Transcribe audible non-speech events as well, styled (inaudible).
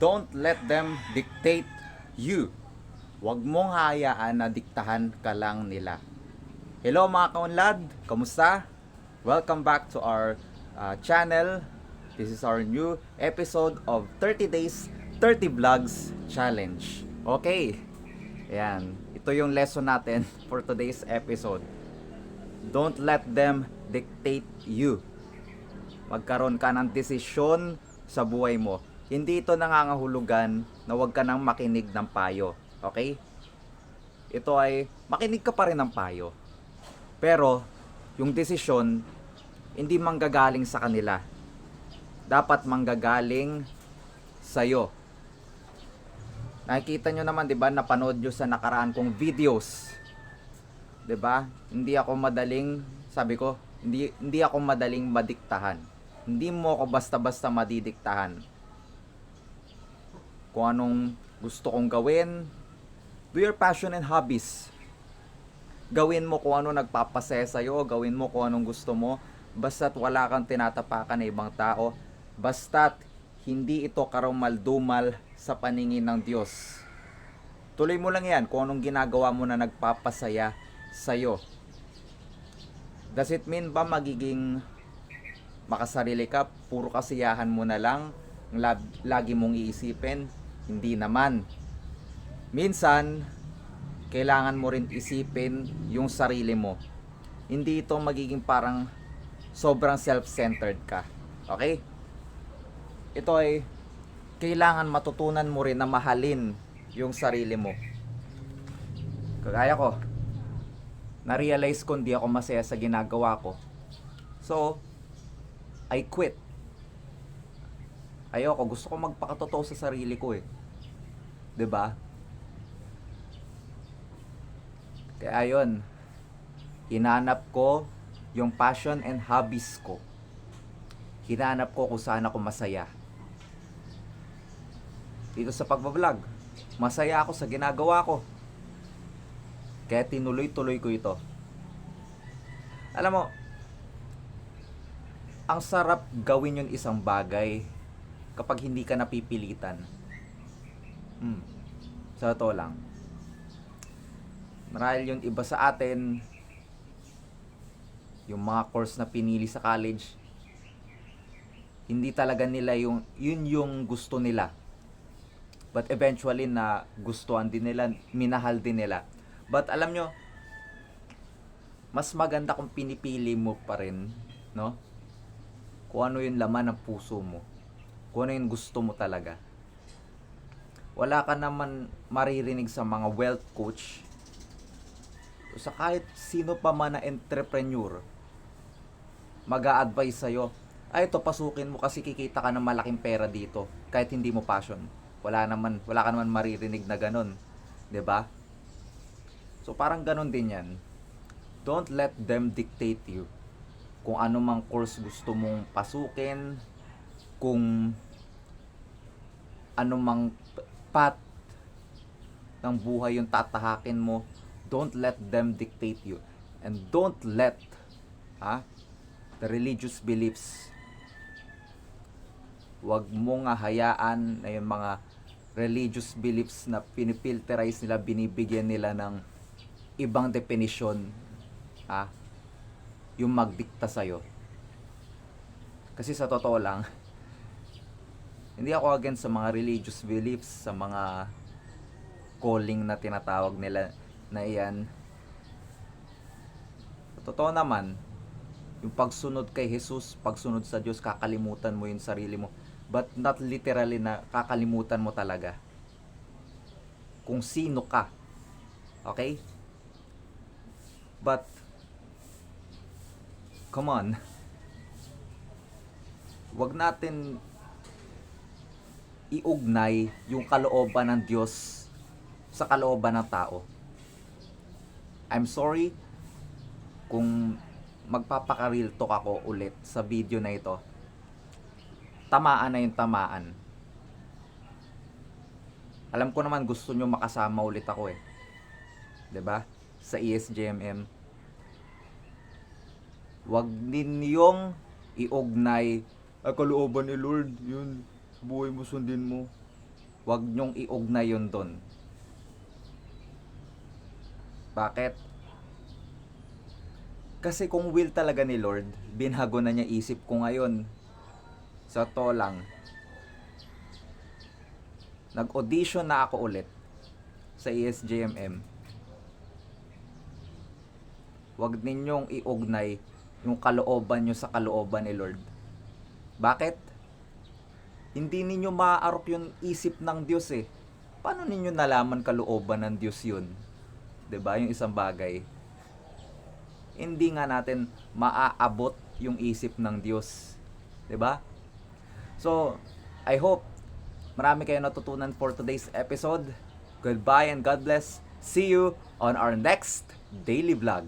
Don't let them dictate you. Huwag mong hayaan na diktahan ka lang nila. Hello mga kaunlad, kamusta? Welcome back to our uh, channel. This is our new episode of 30 Days, 30 Vlogs Challenge. Okay, ayan. Ito yung lesson natin (laughs) for today's episode. Don't let them dictate you. Magkaroon ka ng desisyon sa buhay mo. Hindi ito nangangahulugan na huwag ka nang makinig ng payo. Okay? Ito ay makinig ka pa rin ng payo. Pero, yung desisyon, hindi manggagaling sa kanila. Dapat manggagaling sa'yo. Nakikita nyo naman, di ba, napanood nyo sa nakaraan kong videos. Di ba? Hindi ako madaling, sabi ko, hindi, hindi ako madaling madiktahan. Hindi mo ako basta-basta madidiktahan. Kung anong gusto kong gawin, do your passion and hobbies gawin mo kung ano nagpapasaya sa'yo, gawin mo kung anong gusto mo, basta't wala kang tinatapakan ng ibang tao, basta't hindi ito karumaldumal sa paningin ng Diyos. Tuloy mo lang yan kung anong ginagawa mo na nagpapasaya sa'yo. Does it mean ba magiging makasarili ka, puro kasiyahan mo na lang, ang lag- lagi mong iisipin? Hindi naman. Minsan, kailangan mo rin isipin yung sarili mo. Hindi ito magiging parang sobrang self-centered ka. Okay? Ito ay kailangan matutunan mo rin na mahalin yung sarili mo. Kagaya ko, na-realize ko hindi ako masaya sa ginagawa ko. So, I quit. Ayoko, gusto ko magpakatotoo sa sarili ko eh. 'Di ba? Kaya ayun, hinanap ko yung passion and hobbies ko. Hinanap ko kung saan ako masaya. Dito sa pagbablog, masaya ako sa ginagawa ko. Kaya tinuloy-tuloy ko ito. Alam mo, ang sarap gawin yung isang bagay kapag hindi ka napipilitan. Hmm. Sa totoo lang. Marahil yung iba sa atin, yung mga course na pinili sa college, hindi talaga nila yung, yun yung gusto nila. But eventually na gustuhan din nila, minahal din nila. But alam nyo, mas maganda kung pinipili mo pa rin, no? Kung ano yung laman ng puso mo. Kung ano yung gusto mo talaga. Wala ka naman maririnig sa mga wealth coach. Sa kahit sino pa man na entrepreneur mag advise sa'yo ay ito pasukin mo kasi kikita ka ng malaking pera dito kahit hindi mo passion. Wala naman wala ka naman maririnig na ganun 'di ba? So parang ganun din yan. Don't let them dictate you kung ano mang course gusto mong pasukin kung ano mang path ng buhay yung tatahakin mo. Don't let them dictate you. And don't let ha the religious beliefs wag mo nga hayaan na yung mga religious beliefs na pinipilterize nila binibigyan nila ng ibang definition ha yung magdikta sa'yo. Kasi sa totoo lang hindi ako against sa mga religious beliefs sa mga calling na tinatawag nila na iyan. Totoo naman, yung pagsunod kay Jesus, pagsunod sa Diyos, kakalimutan mo yung sarili mo. But not literally na kakalimutan mo talaga. Kung sino ka. Okay? But, come on. Huwag natin iugnay yung kalooban ng Diyos sa kalooban ng tao. I'm sorry kung magpapaka-real talk ako ulit sa video na ito. Tamaan na yung tamaan. Alam ko naman gusto nyo makasama ulit ako eh. ba? Sa E ESJMM. Huwag ninyong iugnay ay kalooban ni Lord, yun, sa buhay mo sundin mo. Huwag nyong iugnay yun doon. Bakit? Kasi kung will talaga ni Lord, binago na niya isip ko ngayon. Sa to lang. Nag-audition na ako ulit sa ESJMM. Huwag ninyong iugnay yung kalooban nyo sa kalooban ni Lord. Bakit? Hindi ninyo maaarok yung isip ng Diyos eh. Paano ninyo nalaman kalooban ng Diyos yun? ba Yung isang bagay. Hindi nga natin maaabot yung isip ng Diyos. 'Di ba So, I hope marami kayong natutunan for today's episode. Goodbye and God bless. See you on our next daily vlog.